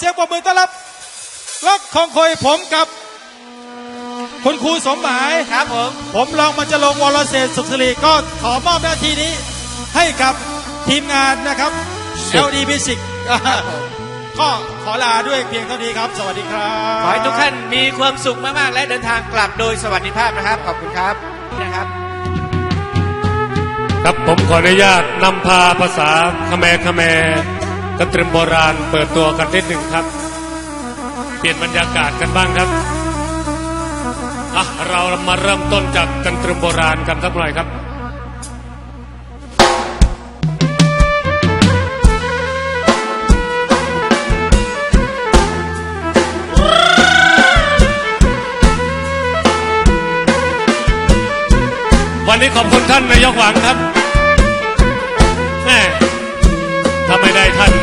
เสียงปรบมือต้อนรับล็อกของคอยผมกับ คุณครูสมหมาย ครับผม ผมลองมันจะลงวอลเศรษฐ์สุขสิริก็ขอมอบหน้าที่นี้ให้กับทีมงานนะครับ LD Music ก็ขอลาด้วยเพียงเท่านี้ครับ สวัสดีครับ ขอให้ทุกท่านมีความสุขมากๆ และเดินทางกลับโดยสวัสดิภาพนะครับ ขอบคุณครับนะครับ ครับผมขออนุญาตนำพาภาษาคแมรคแม นักตรึมโบราณเปิดตัวกันนิดหนึ่งครับ เปลี่ยนบรรยากาศกันบ้างครับอะเรามาเริ่มต้นจากกันตรึมโบราณกันสักหน่อยครับวันนี้ขอบคุณท่านนายกหวังครับแม่ถ้าไม่ได้ท่าน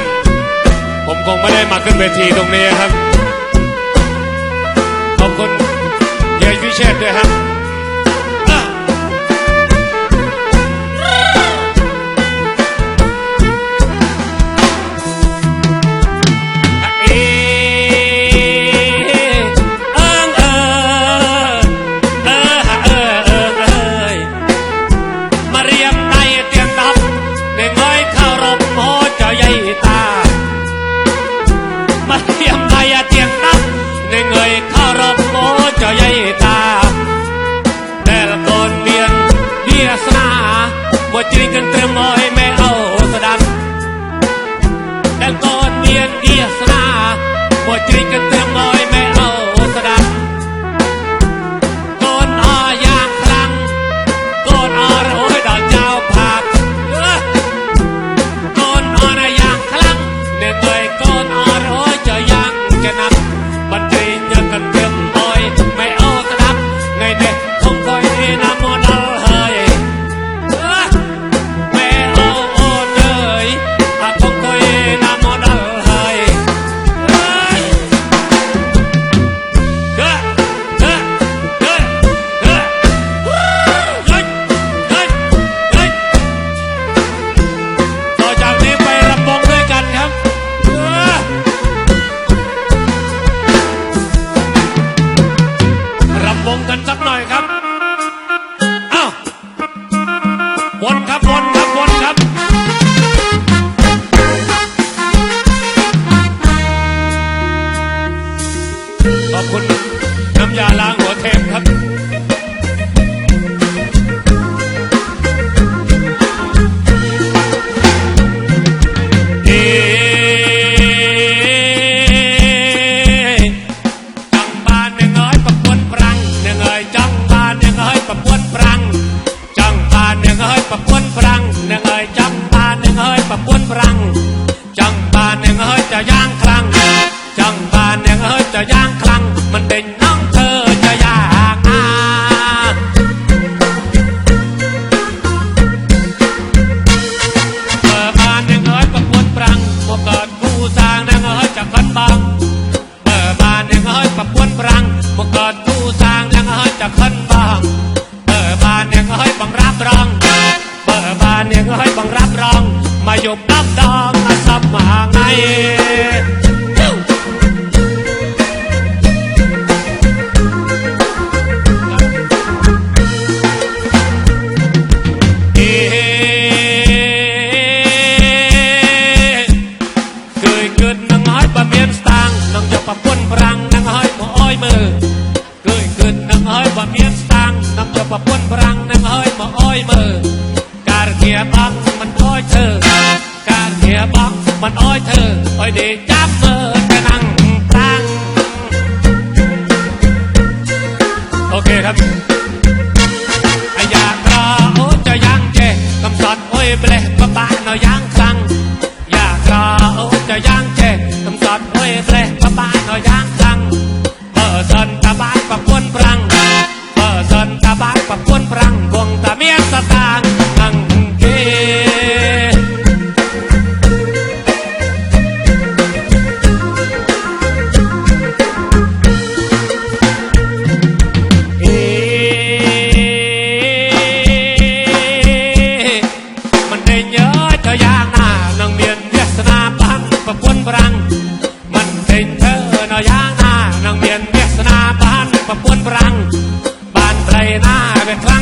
คงไม่ได้มาขึ้นเวทีตรงนี้ครับ ขอบคุณเยยวิเชิดด้วยครับ ปวนปรัง จังบานหนึ่งเฮ้ยจะย่างคลัง จังบานหนึ่งเฮ้ยจะย่าง ระยางนานางเมียนเมีสนาบ้านประปวนปรังบ้านไตรนาเป็นคลา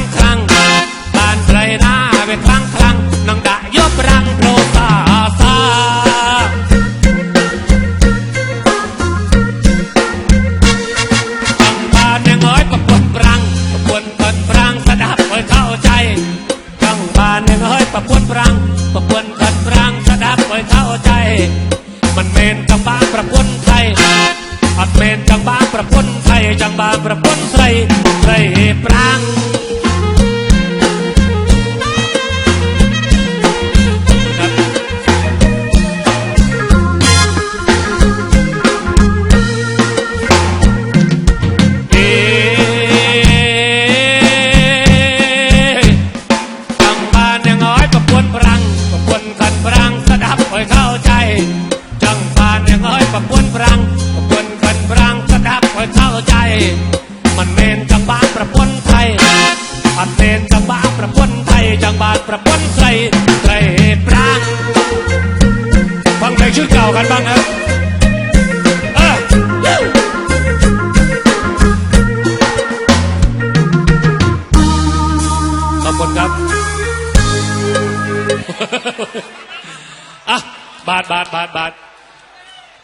บาทบาทบาท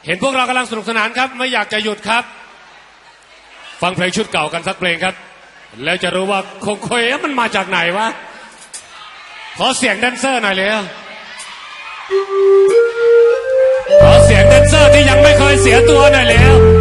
เห็นพวกเรากำลังสนุกสนานครับ ไม่อยากจะหยุดครับ ฟังเพลงชุดเก่ากันสักเพลงครับ แล้วจะรู้ว่าคงคุยมันมาจากไหนวะ ขอเสียงแดนเซอร์หน่อยเลยขอเสียงแดนเซอร์ที่ยังไม่เคยเสียตัวหน่อยแล้ว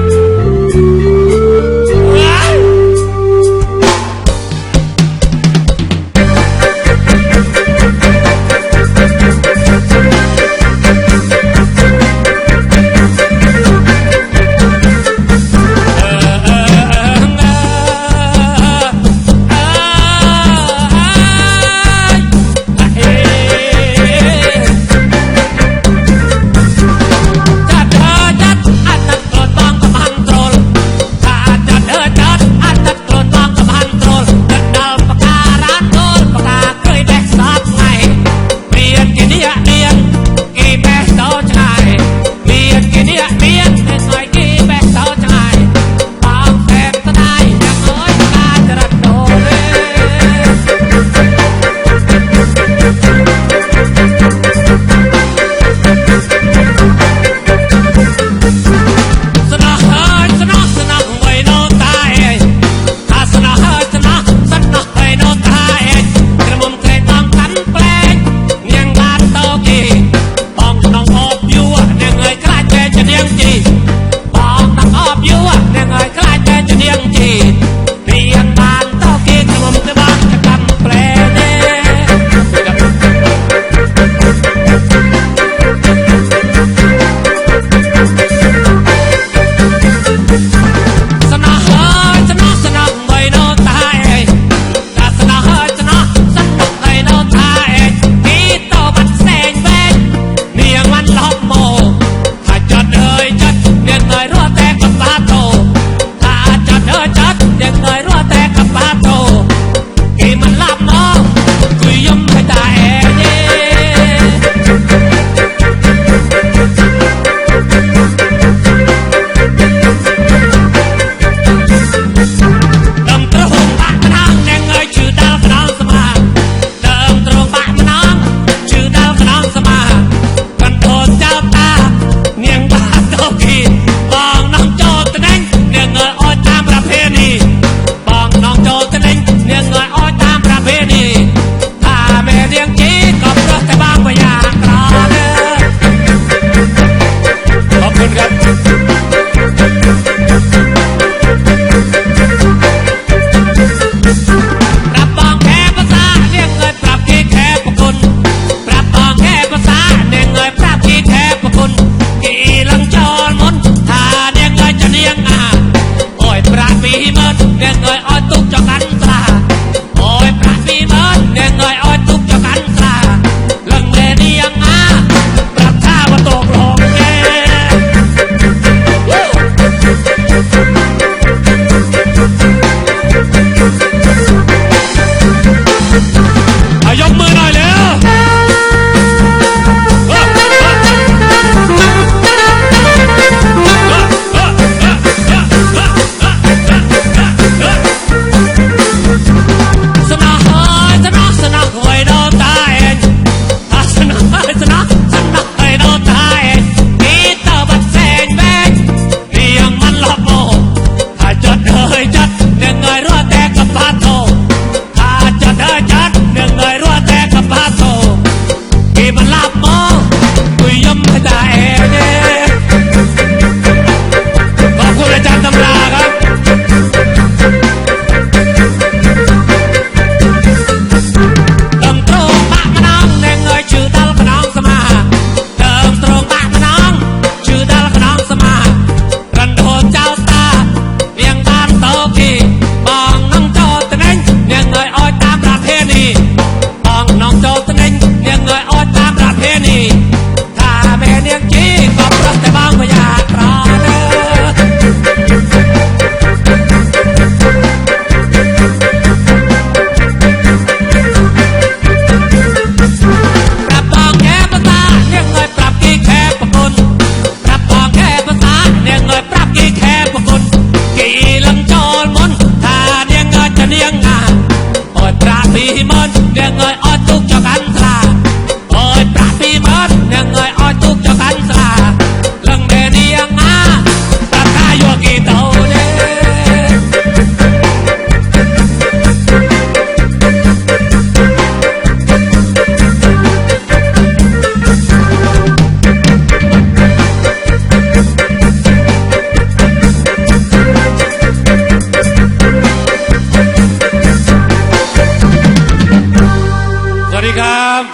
ดีครับ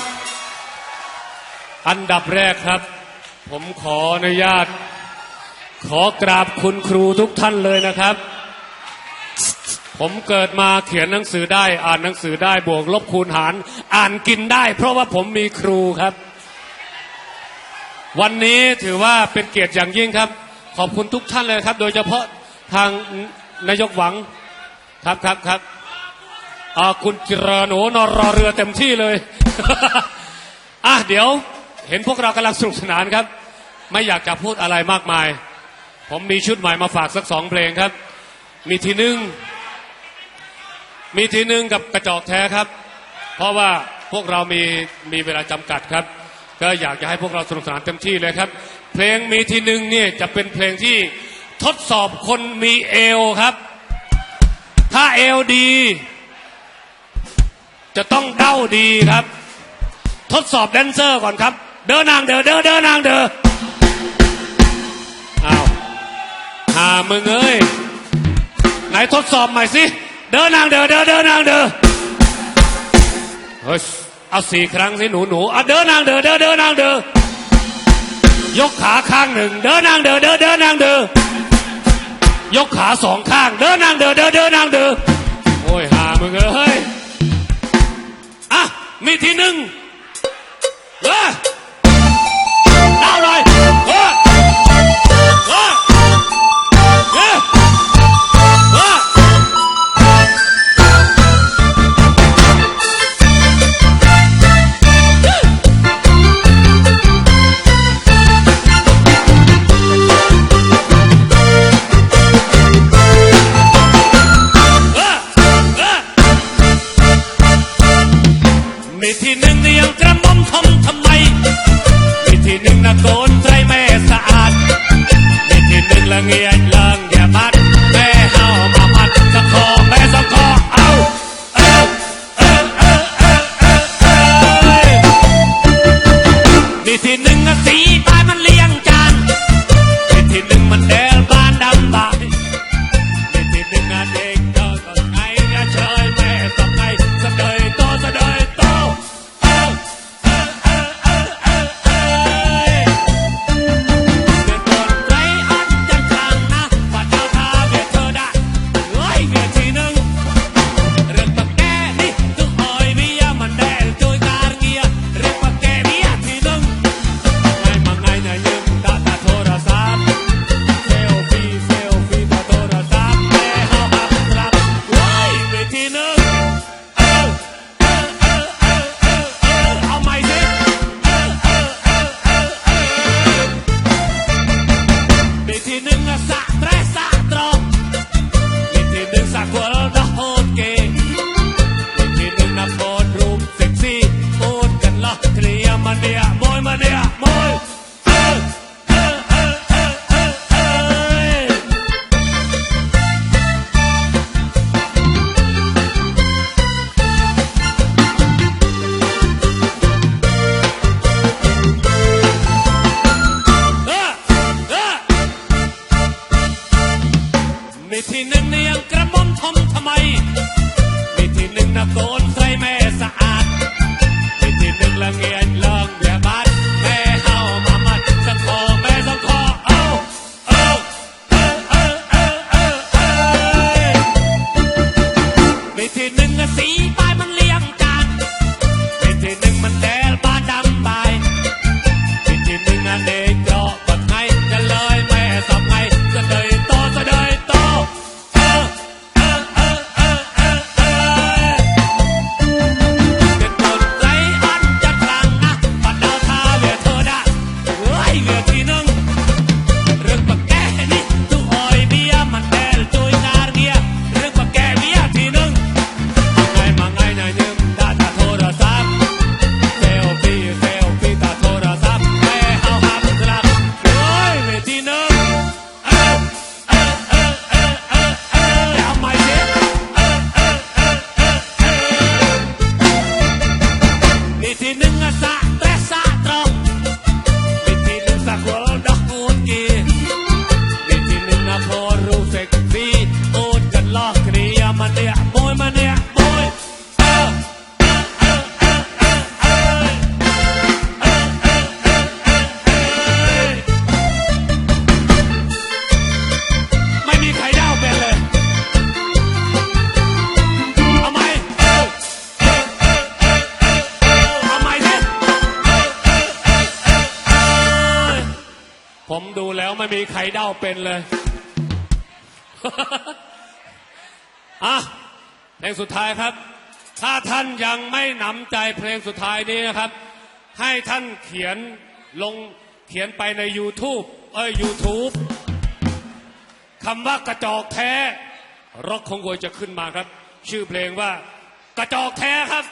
อันดับแรกครับ ผมขออนุญาต ขอกราบคุณครูทุกท่านเลยนะครับ ผมเกิดมาเขียนหนังสือได้ อ่านหนังสือได้บวกลบคูณหาร อ่านกินได้ เพราะว่าผมมีครูครับ วันนี้ถือว่าเป็นเกียรติอย่างยิ่งครับ ขอบคุณทุกท่านเลยครับ โดยเฉพาะทางนายกหวังครับครับครับ อาคุณจิราโหนนรอเรือเต็มที่เลย อะเดี๋ยว เห็นพวกเรากำลังสนุกสนานครับ ไม่อยากจะพูดอะไรมากมาย ผมมีชุดใหม่มาฝากสักสองเพลงครับ มีทีหนึ่งมีทีหนึ่งกับกระจอกแท้ครับ เพราะว่าพวกเรามีมีเวลาจำกัดครับ ก็อยากจะให้พวกเราสนุกสนานเต็มที่เลยครับ เพลงมีทีหนึ่งเนี่ยจะเป็นเพลงที่ทดสอบคนมีเอวครับ ถ้าเอวดี จะต้องเด้าดีครับ ทดสอบแดนเซอร์ก่อนครับ เดินนางเดอเดินเดินนางเดออ้าวหามึงเอ้ยไหนทดสอบใหม่สิเดินนางเดอเดินเดินนางเดอเฮ้ยเอาสี่ครั้งสิหนูหนูอะเดินนางเดอเดินเดินนางเดอยกขาข้างหนึ่งเดินนางเดอเดินเดินนางเดอยกขาสองข้าง เดินนางเดอเดินเดินนางเดอโอ้ยหามึงเอ้ย มีทีหนึ่งเอ ข่เด้าเป็นเลย อะเพลงสุดท้ายครับ ถ้าท่านยังไม่หนำใจเพลงสุดท้ายนี้นะครับ ให้ท่านเขียนลงเขียนไปใน YouTube เอ้ย YouTube คำว่ากระจอกแท้ร็อกของโวยจะขึ้นมาครับ ชื่อเพลงว่ากระจอกแท้ครับ